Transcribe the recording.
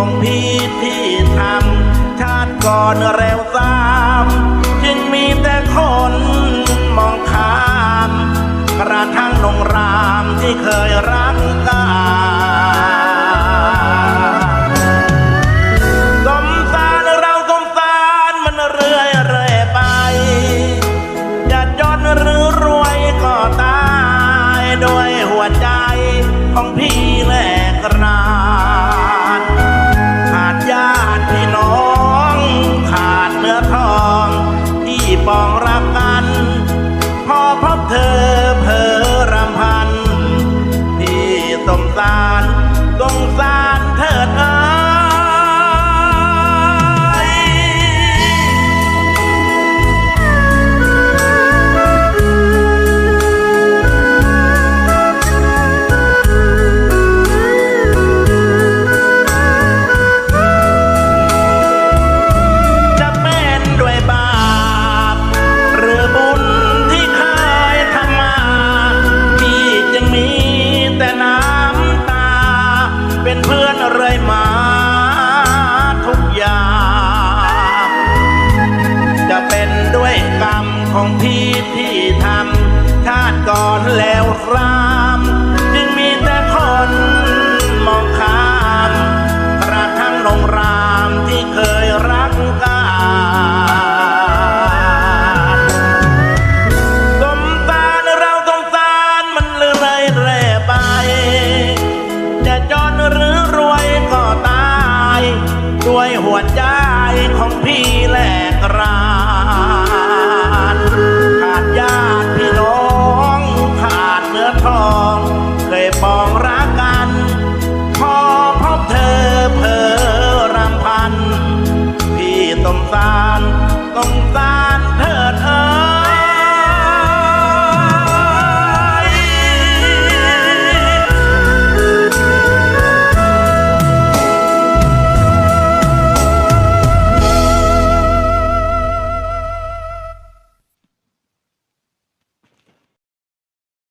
ของพี่ที่ทำชาติก่อนเร็วสามจึงมีแต่คนมองข้าม กระทั่งนงรามที่เคยรักกัน ปองรักกัน พอพบเธอเพอรำพันพี่สมสารสงสารเธอ อะไยมาทุกอย่าง จะเป็นด้วยกรรมของพี่ที่ทำชาติก่อนแล้วครับ หัวใจของพี่แหลกรา